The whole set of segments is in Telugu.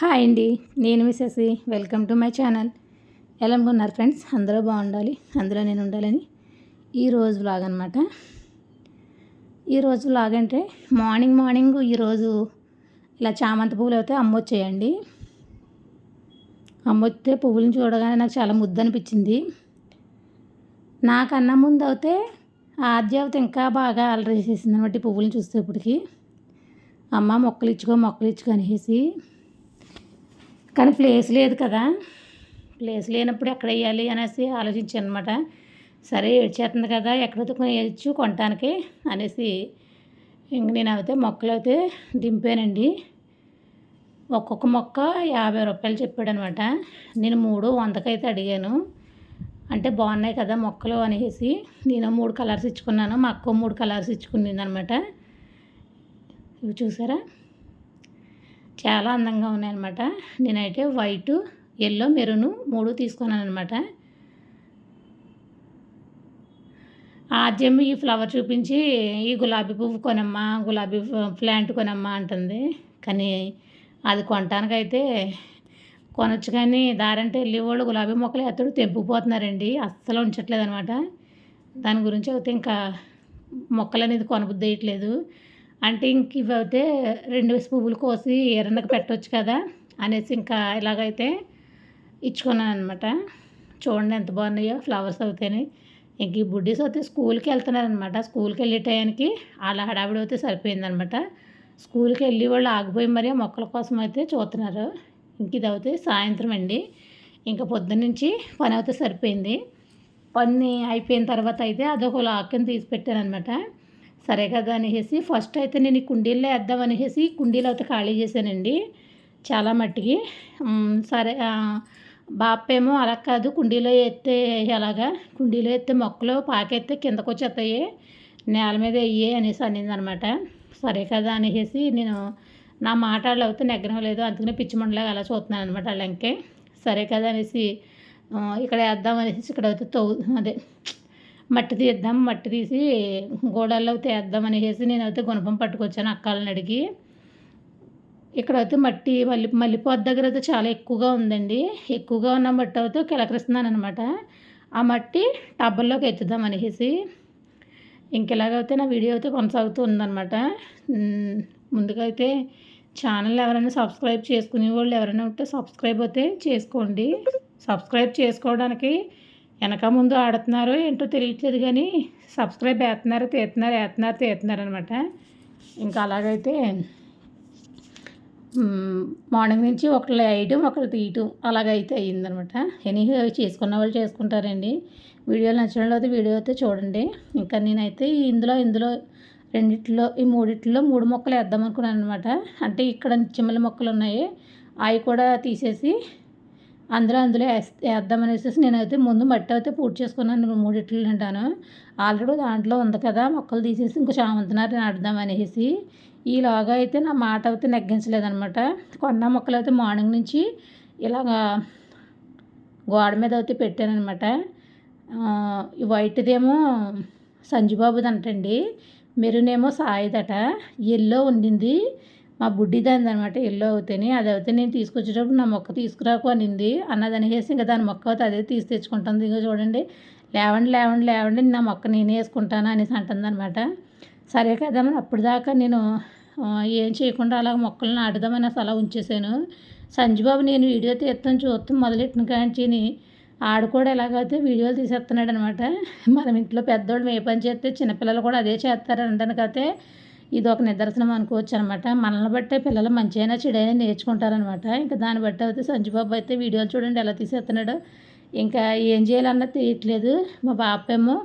హాయ్ అండి. నేను మిసెసి వెల్కమ్ టు మై ఛానల్. ఎలా అనుకున్నారు ఫ్రెండ్స్? అందరూ బాగుండాలి. అందులో నేను ఉండాలని ఈరోజు వ్లాగ్ అనమాట ఈరోజు వ్లాగ్ అంటే మార్నింగ్ మార్నింగ్ ఈరోజు ఇలా చామంతి పువ్వులు అయితే అమ్మొచ్చేయండి. అమ్మొస్తే పువ్వులను చూడగానే నాకు చాలా ముద్దు అనిపించింది. నాకన్నా ముందు అయితే ఆద్యావత ఇంకా బాగా అలరి చేసింది అనమాట పువ్వులను చూస్తే ఇప్పటికి. అమ్మ మొక్కలు ఇచ్చుకో మొక్కలు ఇచ్చుకో అనేసి. కానీ ప్లేస్ లేదు కదా. ప్లేస్ లేనప్పుడు ఎక్కడ వేయాలి అనేసి ఆలోచించాను అనమాట సరే ఏడ్చేస్తుంది కదా ఎక్కడ వేయచ్చు కొనటానికి అనేసి ఇంక నేను అయితే మొక్కలు అయితే దింపానండి. ఒక్కొక్క మొక్క యాభై రూపాయలు చెప్పాడు అనమాట నేను మూడు వందకైతే అడిగాను. అంటే బాగున్నాయి కదా మొక్కలు అనేసి నేను మూడు కలర్స్ ఇచ్చుకున్నాను. మా అక్క మూడు కలర్స్ ఇచ్చుకుంది అనమాట ఇవి చూసారా? చాలా అందంగా ఉన్నాయన్నమాట. నేనైతే వైటు ఎల్లో మెరూను మూడు తీసుకున్నాను అనమాట ఆద్యం ఈ ఫ్లవర్ చూపించి ఈ గులాబీ పువ్వు కొనమ్మా గులాబీ ప్లాంట్ కొనమ్మా అంటుంది. కానీ అది కొనటానికైతే కొనొచ్చు కానీ దారంటే వెళ్ళి వాళ్ళు గులాబీ మొక్కలు ఎత్తడు తెంపుకుపోతున్నారండి. అస్సలు ఉంచట్లేదు అనమాట దాని గురించి అయితే ఇంకా మొక్కలు అనేది కొనబుద్ధి వేయట్లేదు అంటే ఇంక ఇవి అయితే రెండు వేసి పువ్వులు కోసి ఎర్రనకు పెట్టవచ్చు కదా అనేసి ఇంకా ఇలాగైతే ఇచ్చుకున్నాను అనమాట చూడండి ఎంత బాగున్నాయో ఫ్లవర్స్ అవుతాయి ఇంక ఈ బుడ్డీస్ అయితే స్కూల్కి వెళ్తున్నారనమాట స్కూల్కి వెళ్ళే టయానికి వాళ్ళ హడావిడి అయితే సరిపోయిందనమాట స్కూల్కి వెళ్ళి వాళ్ళు ఆగిపోయి మరీ మొక్కల కోసం అయితే చూస్తున్నారు. ఇంక ఇది అవుతే సాయంత్రం అండి. ఇంకా పొద్దున్న నుంచి పని అయితే సరిపోయింది. పని అయిపోయిన తర్వాత అయితే అదొక లాక్ని తీసి పెట్టాను అనమాట సరే కదా అనేసి ఫస్ట్ అయితే నేను ఈ కుండీల్లో వేద్దాం అనేసి కుండీలు అయితే ఖాళీ చేశానండి చాలా మట్టికి. సరే బాపేమో అలా కాదు కుండీలో ఎత్తే ఎలాగా? కుండీలో ఎత్తే మొక్కలు పాకెత్తే కిందకు వచ్చేస్తాయి నేల మీద వెయ్యి అనేసి అనింది అనమాట సరే కదా అనేసి నేను నా మాటలు అవుతే నెగ్గడం లేదు అందుకనే పిచ్చి మండలాగా అలా చూస్తున్నాను అనమాట వాళ్ళంకే. సరే కదా అనేసి ఇక్కడ వేద్దాం అనేసి ఇక్కడ అయితే తవ్వు అదే మట్టి తీద్దాం మట్టి తీసి గోడల్లో తీద్దాం అనేసి నేనైతే గుణపం పట్టుకొచ్చాను అక్కాలని అడిగి. ఇక్కడైతే మట్టి మల్లి మల్లిపోత దగ్గర అయితే చాలా ఎక్కువగా ఉందండి. ఎక్కువగా ఉన్న మట్టి అయితే కిలకరిస్తున్నాను అనమాట ఆ మట్టి టబ్బల్లోకి ఎత్తుదాం అనేసి. ఇంకెలాగైతే నా వీడియో అయితే కొనసాగుతూ ఉందన్నమాట. ముందుగా అయితే ఛానల్ ఎవరైనా సబ్స్క్రైబ్ చేసుకునే వాళ్ళు ఎవరైనా ఉంటే సబ్స్క్రైబ్ అయితే చేసుకోండి. సబ్స్క్రైబ్ చేసుకోవడానికి వెనక ముందు ఆడుతున్నారు ఏంటో తెలియట్లేదు కానీ సబ్స్క్రైబ్ వేస్తున్నారు తీస్తున్నారు వేస్తున్నారు తీస్తున్నారు అనమాట ఇంకా అలాగైతే మార్నింగ్ నుంచి ఒకళ్ళు వేయటం ఒకళ్ళు తీయటం అలాగైతే అయ్యిందనమాట ఎనీ చేసుకున్న వాళ్ళు చేసుకుంటారండి. వీడియోలు నచ్చడం అయితే వీడియో అయితే చూడండి. ఇంకా నేనైతే ఇందులో ఇందులో రెండిట్లో ఈ మూడిట్లో మూడు మొక్కలు వేద్దాం అనుకున్నాను అనమాట అంటే ఇక్కడ చిమ్మల మొక్కలు ఉన్నాయి. అవి కూడా తీసేసి అందులో అందులో వేద్దాం అనేసి నేనైతే ముందు మట్టి అయితే పూర్తి చేసుకున్నాను. మూడిట్లు అంటాను ఆల్రెడీ దాంట్లో ఉంది కదా మొక్కలు తీసేసి ఇంకో చామంతినారు నాటుదాం అనేసి. ఈలోగా అయితే నా మాట అయితే నెగ్గించలేదనమాట. కొన్న మొక్కలు అయితే మార్నింగ్ నుంచి ఇలాగా గోడ మీద అయితే పెట్టానమాట వైట్దేమో సంజుబాబుది అంటండి మెరునేమో సాయిదట. ఎల్లో ఉండింది. మా బుడ్డిదాన్ని అనమాట ఎల్లో అవుతాయి అది అయితే నేను తీసుకొచ్చేటప్పుడు నా మొక్క తీసుకురాకు అనింది. అన్నది అనేసి ఇంకా దాని మొక్క అయితే అదే తీసి తెచ్చుకుంటుంది. ఇంకా చూడండి లేవండి లేవండి లేవండి నా మొక్క నేనే వేసుకుంటాను అనేసి అంటుంది అనమాట సరే కదా అప్పుడు దాకా నేను ఏం చేయకుండా అలా మొక్కలు నాటుదామని అసలు అలా ఉంచేసాను. సంజుబాబు నేను వీడియో తీస్తాను చూస్తాం మొదలెట్టిన కాంచిని ఆడు కూడా ఎలాగైతే వీడియోలు తీసేస్తున్నాడు అనమాట మనం ఇంట్లో పెద్దోళ్ళు ఏ పని చేస్తే చిన్నపిల్లలు కూడా అదే చేస్తారు అనడానికైతే ఇది ఒక నిదర్శనం అనుకోవచ్చు అనమాట మనల్ని బట్టే పిల్లలు మంచిగా చెడైనా నేర్చుకుంటారనమాట. ఇంకా దాన్ని బట్టి అయితే సంజుబాబు అయితే వీడియోలు చూడండి ఎలా తీసేస్తున్నాడు ఇంకా ఏం చేయాలన్నది తెలియట్లేదు మా బాపేమో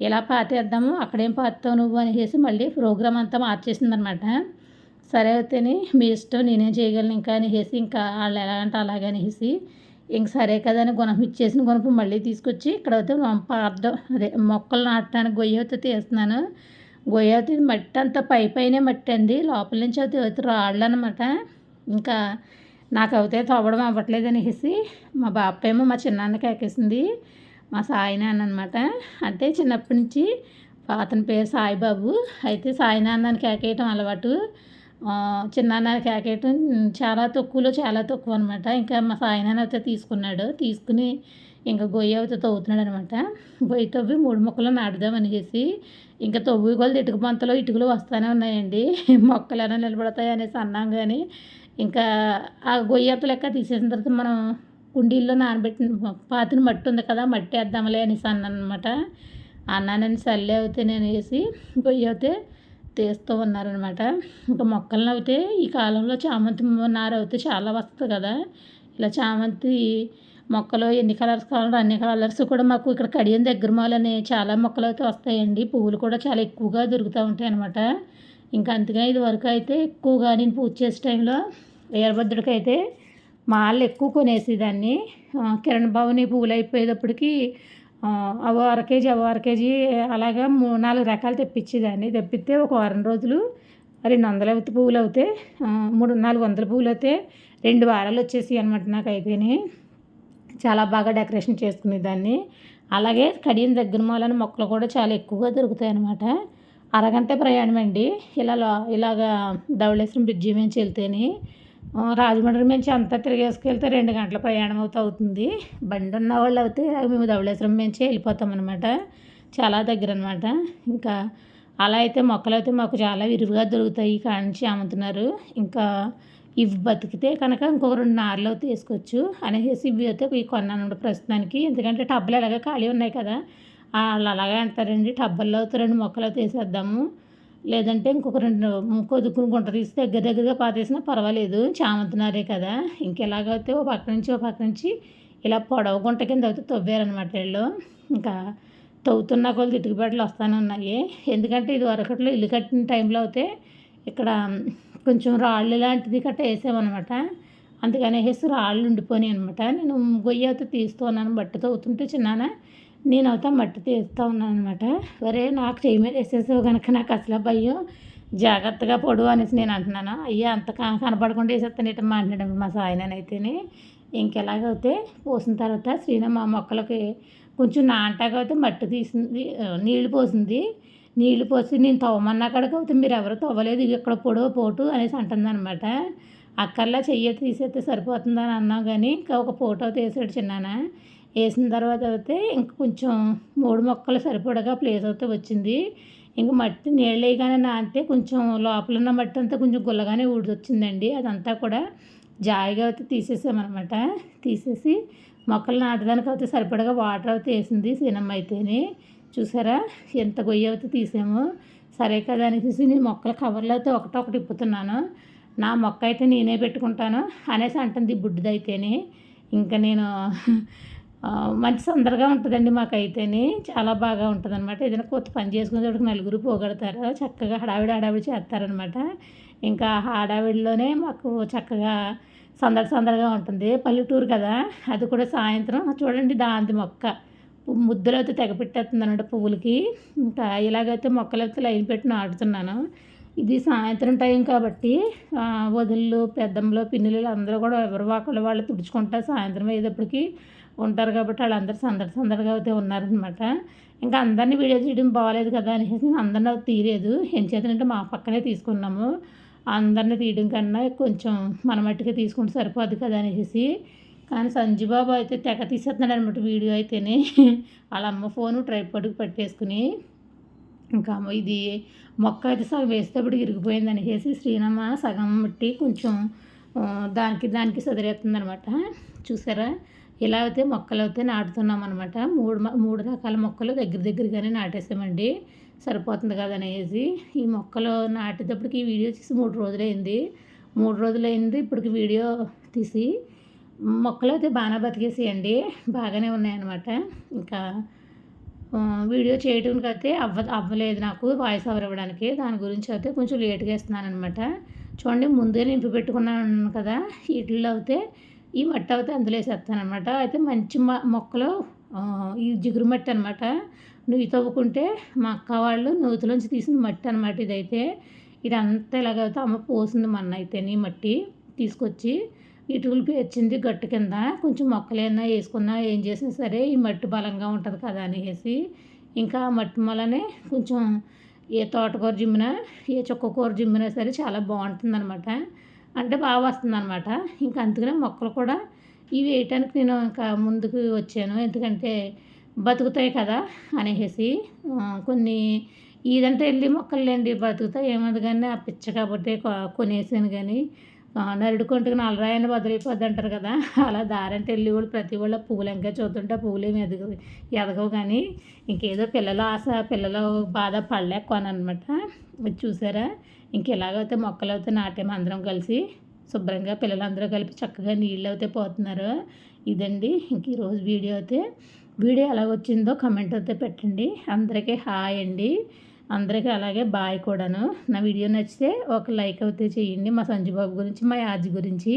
ఇలా పాతేద్దాము అక్కడేం పాతావు నువ్వు అనేసి మళ్ళీ ప్రోగ్రామ్ అంతా మార్చేసింది అనమాట సరే అయితేనే మీ ఇష్టం నేనేం చేయగలను ఇంకా అనేసి ఇంకా వాళ్ళు ఎలా అంటే అలాగే అనేసి ఇంక సరే కదా అని గుణం ఇచ్చేసిన గుణపు మళ్ళీ తీసుకొచ్చి ఇక్కడ అయితే అదే మొక్కలు నాటడానికి గొయ్యి అయితే తీస్తున్నాను. గొయ్య మట్టి అంతా పై పైనే మట్టి అండి. లోపల నుంచి అది రాళ్ళు అనమాట ఇంకా నాకు అయితే తవ్వడం అవ్వట్లేదు అనేసి మా బాపేమో మా చిన్నాన్నకి ఎక్కేసింది. మా సాయి నాన్న అనమాట అంటే చిన్నప్పటి నుంచి అతని పేరు సాయిబాబు. అయితే సాయి ఎక్కేయటం అలవాటు. చిన్న ప్యాకెట్ చాలా తక్కువలో చాలా తక్కువ అనమాట ఇంకా మా సాయినాన్న అయితే తీసుకున్నాడు. తీసుకుని ఇంకా గొయ్యి అయితే తవ్వుతున్నాడు అనమాట గొయ్యి తవ్వి మూడు మొక్కలు నాటుదామని చేసి ఇంకా తవ్వి కొలది ఇటుక పంతలో ఇటుకలు వస్తూనే ఉన్నాయండి. మొక్కలు ఎలా నిలబడతాయి అనేసి అన్నాం కానీ ఇంకా ఆ గొయ్యి లెక్క తీసేసిన తర్వాత మనం కుండీల్లో నానబెట్టిన పాతిన మట్టి ఉంది కదా మట్టి వేద్దాంలే అనేసి అన్నాను అనమాట అన్నానని సల్లే అవుతే నేను వేసి గొయ్యి అయితే తీస్తూ ఉన్నారనమాట. ఇంకా మొక్కలను అయితే ఈ కాలంలో చామంతి నార అయితే చాలా వస్తుంది కదా. ఇలా చామంతి మొక్కలు ఎన్ని కలర్స్ కావాలంటే అన్ని కలర్స్ కూడా మాకు ఇక్కడ కడియం దగ్గర మాలని చాలా మొక్కలు అయితే వస్తాయండి. పువ్వులు కూడా చాలా ఎక్కువగా దొరుకుతూ ఉంటాయి అనమాట. ఇంకా అంతగా ఇది వరకు అయితే ఎక్కువగా నేను పూజ చేసే టైంలో వీరభద్రుడికి అయితే మాలు ఎక్కువ కొనేసేదాన్ని. కిరణ్ భవని పువ్వులు అయిపోయేటప్పటికి అవి అర కేజీ అవి అర కేజీ అలాగా మూడు నాలుగు రకాలు తెప్పించేదాన్ని. తెప్పిస్తే ఒక వారం రోజులు రెండు వందల పువ్వులు అవుతే మూడు నాలుగు వందల పువ్వులు అయితే రెండు వారాలు వచ్చేసి అనమాట నాకు అయితేనే చాలా బాగా డెకరేషన్ చేసుకునేదాన్ని. అలాగే కడియం దగ్గర మూలన మొక్కలు కూడా చాలా ఎక్కువగా దొరుకుతాయి అనమాట అరగంట ప్రయాణం అండి. ఇలా ఇలాగా ధవళేశ్వరం బ్రిడ్జి మేము వెళ్తేనే రాజమండ్రి నుంచి అంతా తిరిగేసుకెళ్తే రెండు గంటల ప్రయాణం అవుతూ అవుతుంది. బండి ఉన్న వాళ్ళు అయితే మేము ధవళేశ్వరం నుంచి వెళ్ళిపోతాం అనమాట చాలా దగ్గర అనమాట ఇంకా అలా అయితే మొక్కలు అయితే మాకు చాలా విరివిగా దొరుకుతాయి కాంచి అమ్ముతున్నారు. ఇంకా ఇవి బతికితే కనుక ఇంకొక రెండు నార్లు అయితే వేసుకోవచ్చు అనేసి ఇవి అయితే ఇవి కొన్నాను ప్రస్తుతానికి. ఎందుకంటే టబ్బులు ఎలాగ ఖాళీ ఉన్నాయి కదా. వాళ్ళు అలాగే అంటారండి టబ్బుల్లో అయితే రెండు మొక్కలు అయితే వేసేద్దాము లేదంటే ఇంకొక రెండు కొద్దుకుని గుంట తీసి దగ్గర దగ్గరగా పాతేసినా పర్వాలేదు. చామంతినారే కదా. ఇంకెలాగైతే ఓ పక్క నుంచి ఓ పక్క నుంచి ఇలా పొడవు గుంట కింద అయితే తవ్వారనమాట వీళ్ళు. ఇంకా తవ్వుతున్న కొద్ది ఇటుకబెట్టలు వస్తూనే ఉన్నాయి. ఎందుకంటే ఇది వరకట్లో ఇల్లు కట్టిన టైంలో అయితే ఇక్కడ కొంచెం రాళ్ళు లాంటిది కట్ట వేసామన్నమాట. అందుకని వేసి రాళ్ళు ఉండిపోయినాయి అనమాట నేను గొయ్యి అయితే తీస్తూ ఉన్నాను బట్ట తవ్వుతుంటే చిన్నాన నేను అవుతా మట్టి తీస్తూ ఉన్నాను అనమాట ఒరే నాకు చెయ్యి మీద వేసేసావు కనుక నాకు అసలు భయం. జాగ్రత్తగా పొడు అనేసి నేను అంటున్నాను. అయ్యా అంత కనపడకుండా వేసేస్తాను ఇటు మాట్లాడాడు మా సాయనైతేనే. ఇంకెలాగైతే పోసిన తర్వాత శ్రీనమ్మ మొక్కలకి కొంచెం నాంటాగా అయితే మట్టి తీసింది నీళ్ళు పోసింది. నీళ్ళు పోసి నేను తవ్వమన్నా కాడికి మీరు ఎవరు తవ్వలేదు. ఇక్కడ పొడవు పోటు అనేసి అంటుంది అనమాట అక్కర్లా చెయ్యి తీసేస్తే సరిపోతుందని అన్నాం కానీ ఇంకా ఒక ఫోటో తీసాడు చిన్నాన. వేసిన తర్వాత అయితే ఇంక కొంచెం మూడు మొక్కలు సరిపడగా ప్లేస్ అయితే వచ్చింది. ఇంక మట్టి నీళ్ళు వేయగానే నానితే కొంచెం లోపల ఉన్న మట్టి అంతా కొంచెం గుల్లగానే ఊడిదొచ్చిందండి. అదంతా కూడా జాయిగా అయితే తీసేసామన్నమాట. తీసేసి మొక్కలు నాటడానికి అయితే సరిపడగా వాటర్ అయితే వేసింది సీనమ్మ అయితేనే. చూసారా ఎంత గొయ్యి అయితే తీసాము. సరే కదా అనేసి నేను మొక్కల కవర్లో అయితే ఒకటొకటి ఇప్పుతున్నాను. నా మొక్క అయితే నేనే పెట్టుకుంటాను అనేసి అంటుంది బుడ్డిదైతేనే. ఇంకా నేను మంచి సందడిగా ఉంటుందండి మాకైతేనే. చాలా బాగా ఉంటుంది అనమాట ఏదైనా కొత్త పని చేసుకునేటప్పుడు నలుగురు పోగొడతారు. చక్కగా హడావిడి హడావిడి చేస్తారనమాట ఇంకా హడావిడిలోనే మాకు చక్కగా సందడి సందడిగా ఉంటుంది. పల్లెటూరు కదా అది కూడా సాయంత్రం. చూడండి దాంతి మొక్క. ముద్దలు అయితే తెగ పెట్టేస్తుంది అనమాట పువ్వులకి. ఇంకా ఇలాగైతే మొక్కలు అయితే లైన్ పెట్టి నాటుతున్నాను. ఇది సాయంత్రం టైం కాబట్టి వదులు పెద్దమ్మలు పిన్నులు అందరూ కూడా ఎవరు వాకుల వాళ్ళు తుడుచుకుంటారు సాయంత్రం అయ్యేటప్పటికి ఉంటారు కాబట్టి వాళ్ళందరూ సందడి సందడిగా అయితే ఉన్నారనమాట ఇంకా అందరినీ వీడియో తీయడం బాగాలేదు కదా అనేసి అందరినీ తీయలేదు. ఏం చేతనంటే మా పక్కనే తీసుకున్నాము. అందరినీ తీయడం కన్నా కొంచెం మన మట్టిగా తీసుకుంటే సరిపోద్ది కదా అనేసి. కానీ సంజీబాబు అయితే తెగ తీసేస్తున్నాడు అనమాట వీడియో అయితేనే. వాళ్ళ అమ్మ ఫోను ట్రైపాడ్కి పట్టేసుకుని. ఇంకా ఇది మొక్క అయితే సగం వేసేటప్పుడు ఇరిగిపోయింది అనేసి శ్రీనమ్మ సగం మట్టి కొంచెం దానికి దానికి సదిరేస్తుంది అనమాట చూసారా? ఇలా అయితే మొక్కలు అయితే నాటుతున్నాం అనమాట మూడు మూడు రకాల మొక్కలు దగ్గర దగ్గరగానే నాటేసామండి. సరిపోతుంది కదా అనేసి. ఈ మొక్కలు నాటేటప్పటికి ఈ వీడియో తీసి మూడు రోజులైంది. మూడు రోజులైంది ఇప్పటికి వీడియో తీసి మొక్కలు అయితే బాగా బతికేసేయండి. బాగానే ఉన్నాయన్నమాట. ఇంకా వీడియో చేయడానికి అయితే అవ్వ అవ్వలేదు నాకు వాయిస్ ఓవర్ ఇవ్వడానికి దాని గురించి అయితే కొంచెం లేట్గా ఇస్తున్నాను అనమాట చూడండి ముందే నింపి పెట్టుకున్నాను కదా. వీటిల్లో అయితే ఈ మట్టి అయితే అందులో వేసేస్తానమాట అయితే మంచి మొక్కలు ఈ జిగురు మట్టి అనమాట నువ్వు తవ్వుకుంటే మా అక్క వాళ్ళు నూతిలోంచి తీసిన మట్టి అనమాట ఇదైతే. ఇదంతా ఇలాగైతే అమ్మ పోసింది మొన్న అయితే నీ మట్టి తీసుకొచ్చి ఇటుకులు పేర్చింది గట్టు కింద. కొంచెం మొక్కలైనా వేసుకున్నా ఏం చేసినా సరే ఈ మట్టి బలంగా ఉంటుంది కదా అనేసి. ఇంకా మట్టి మొలనే కొంచెం ఏ తోటకూర జిమ్మినా ఏ చుక్కకూర జిమ్మినా సరే చాలా బాగుంటుంది అనమాట అంటే బాగా వస్తుంది అనమాట ఇంకా అందుకనే మొక్కలు కూడా ఇవి వేయటానికి నేను ఇంకా ముందుకు వచ్చాను. ఎందుకంటే బతుకుతాయి కదా అనేసి కొన్ని ఇదంటే వెళ్ళి మొక్కలు లేండి బతుకుతాయి. ఏమది కానీ ఆ పిచ్చ కాబట్టి కొనేసాను కానీ నరుడు కొంటుకు నల్లరాయని బదులైపోద్ది అంటారు కదా. అలా దారంటే వెళ్ళి వాళ్ళు ప్రతి వాళ్ళ పువ్వులు ఇంకా చూస్తుంటే పువ్వులు ఏమి ఎదగ ఎదగవు కానీ ఇంకేదో పిల్లల ఆశ పిల్లలు బాధ పడలేకొనమాట ఇది చూసారా? ఇంక ఇలాగైతే మొక్కలు అయితే నాటేమో అందరం కలిసి శుభ్రంగా పిల్లలందరూ కలిపి చక్కగా నీళ్ళు అయితే పోతున్నారు. ఇదండి ఇంక ఈరోజు వీడియో అయితే. వీడియో ఎలా వచ్చిందో కమెంట్ అయితే పెట్టండి. అందరికీ హాయ్ అండి. అందరికీ అలాగే బాయ్ కూడాను. నా వీడియో నచ్చితే ఒక లైక్ అయితే చేయండి. మా సంజుబాబు గురించి మా యాజ్ గురించి.